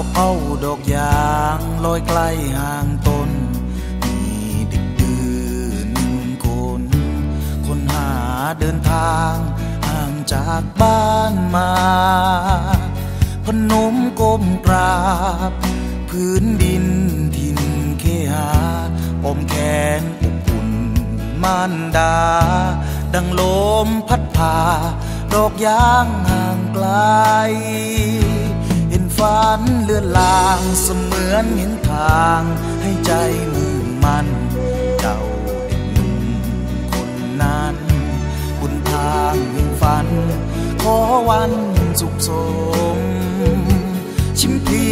อบเอาดอกยางลอยใกล้ห่างต้น มีเด็กดื้อหนึ่งคน คนหาเดินทางห่างจากบ้านมา พนมก้มกราบ พื้นดินทินเคหาอมแขนอบอุ่นมานดา ดังลมพัดพาดอกยางห่างไกล ฝันเลื่อนลางเสมือนเห็นทาง ให้ใจมุ่งมันเจ้าเด็กหนุ่มคนนั้นบุญทางแห่งฝัน ขอวันสุขสม ชิมพี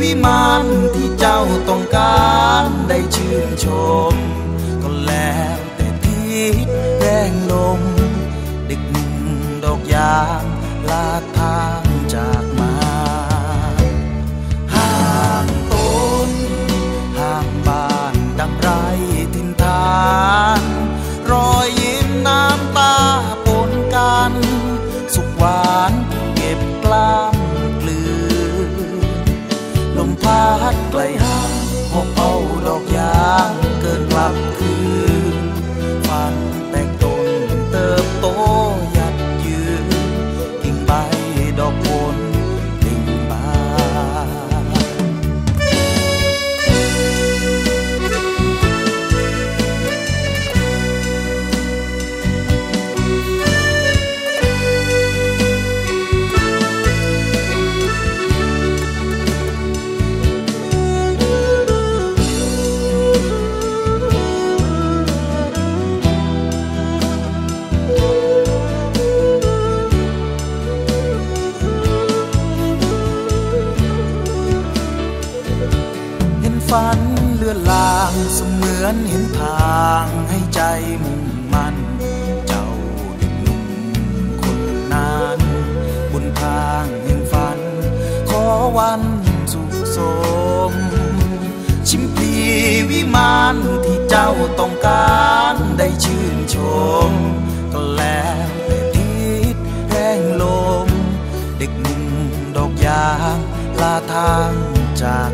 วิมานที่เจ้าต้องการได้ชื่นชม ก็แล้วแต่ทิศแรงลม เด็กหนุ่มดอกยางลาดทาางเสมือนเห็นทางให้ใจมุ่งมันเจ้าเด็กหนุ่มคนนั้นบนทางแห่งฝัน ขอวันสุขสม ชิมพีวิมานที่เจ้าต้องการได้ชื่นชม ก็แล้วแต่ทิศแรงลม เด็กหนุ่มดอกยางลาทางจาก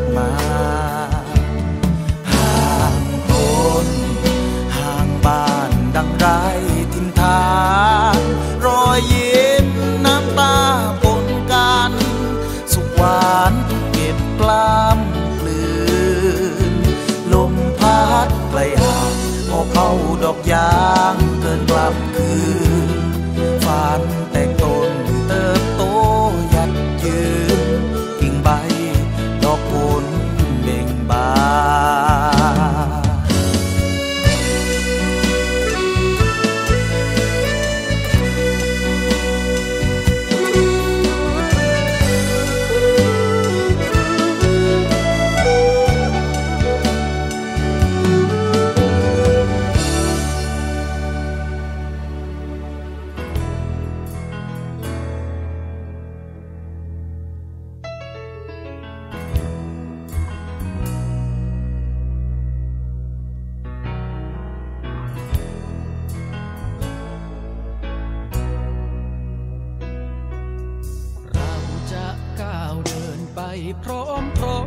พร้อมพร้อ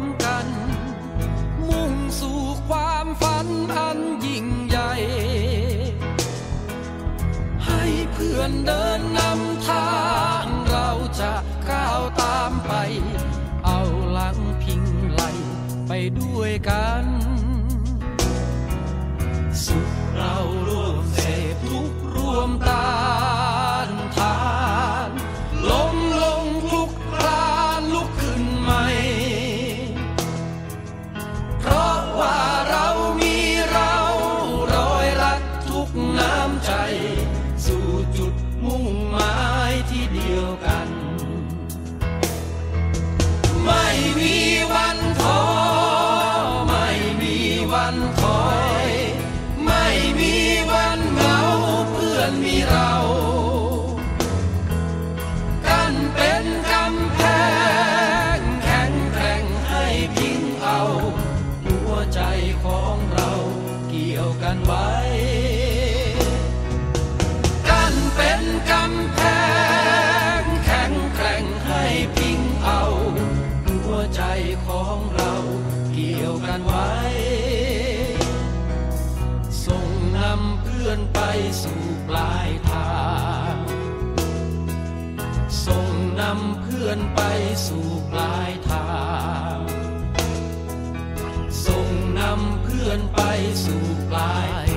มๆกัน มุ่งสู่ความฝันอันยิ่งใหญ่ ให้เพื่อนเดินนำทางเราจะก้าวตามไป เอาหลังพิงไหลไปด้วยกัน พื่ำเพื่อนไปสู่ปลายทาง ส่งนำเพื่อนไปสู่ปลาย